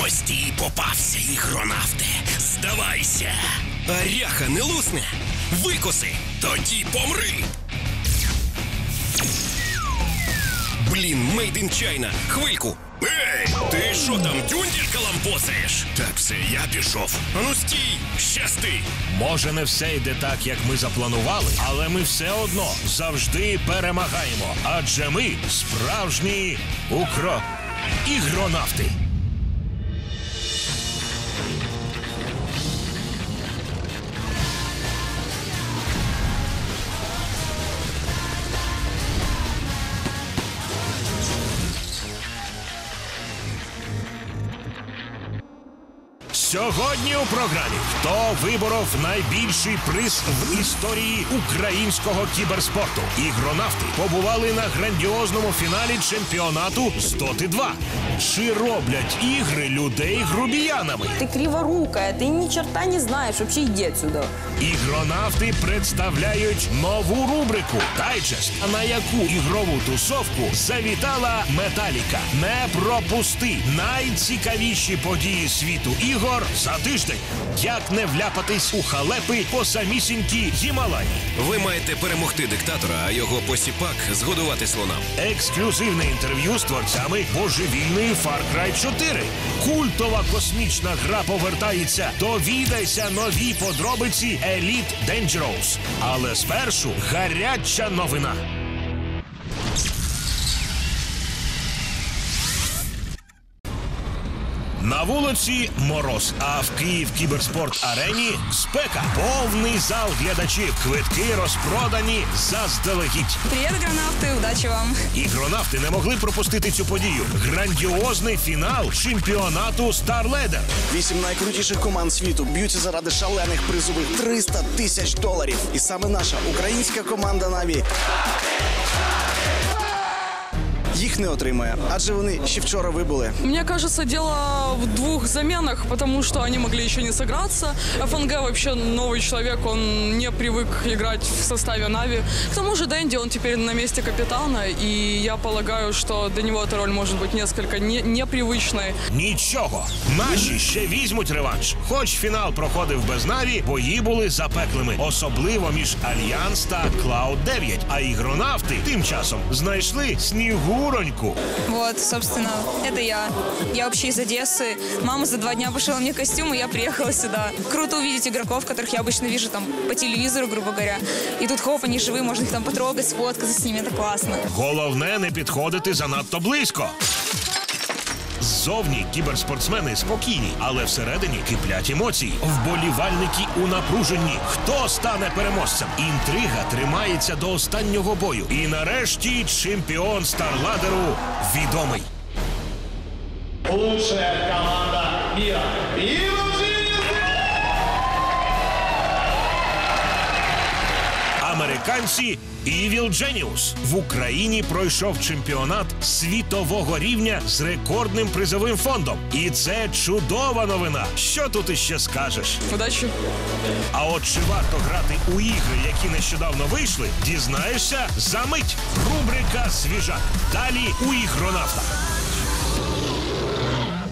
Ось ти і попався, ігронавте. Здавайся. Аряха не лусне. Викоси, тоді помри. Блін, мейд ін Чайна. Хвильку. Ей, ти що там, тюнділька лампосиш? Так, все, я пішов. Ану стій, щасти. Може, не все йде так, як ми запланували, але ми все одно завжди перемагаємо. Адже ми справжні укро ігронавти. Thank you. Сьогодні у програмі хто виборов найбільший приз в історії українського кіберспорту. Ігронавти побували на грандіозному фіналі чемпіонату з Доти 2. Чи роблять ігри людей грубіянами? Ты криворукая, ты ни черта не знаешь, вообще иди отсюда. Ігронавти представляють нову рубрику Дайджест, на яку ігрову тусовку завітала Металіка. Не пропусти найцікавіші події світу ігор за тиждень. Як не вляпатись у халепи по самісінькій Гімалаї. Ви маєте перемогти диктатора, а його посіпак згодувати слонам. Ексклюзивне інтерв'ю з творцями божевільної Far Cry 4. Культова космічна гра повертається. Довідайся нові подробиці Elite Dangerous. Але спершу гаряча новина. На вулиці мороз, а в Київ кіберспорт арені спека. Повний зал глядачів. Квитки розпродані заздалегідь. Привет, гранавты, удачи вам. Ігронавти не могли пропустити цю подію. Грандіозний фінал чемпіонату Ladder. Вісім найкрутіших команд світу б'ються заради шалених призових 300 тисяч доларів. І саме наша українська команда Наві їх не отримає, адже вони ще вчора вибули. Мне кажется, дело в двух заменах, потому что они могли еще не сыграться. ФНГ вообще новый человек, он не привык играть в составе Нави. К тому же Дэнди, он теперь на месте капитана, и я полагаю, что для него эта роль может быть несколько не, непривычной. Нічого. Наші ще візьмуть реванш. Хоч фінал проходив без Наві, бої були запеклими, особливо між Альянс та Cloud 9. А ігронавти тим часом знайшли снігуроньку. Вот, собственно, это я. Я вообще из Одессы. Мама за два дня пошила мне костюм, и я приехала сюда. Круто увидеть игроков, которых я обычно вижу там по телевизору, грубо говоря. И тут хоп, они живые, можно их там потрогать, сфоткаться с ними, это классно. Головне не підходити занадто близько. Ззовні кіберспортсмени спокійні, але всередині киплять емоції. Вболівальники у напруженні. Хто стане переможцем? Інтрига тримається до останнього бою. І нарешті чемпіон Старладеру відомий. лучшая команда мира. Evil Американці Evil Genius. в Україні пройшов чемпіонат світового рівня з рекордним призовим фондом. І це чудова новина. Що тут іще скажеш? Удачи! А от чи варто грати у ігри, які нещодавно вийшли, дізнаєшся за мить. Рубрика Свіжак. Далі у ігронавтах.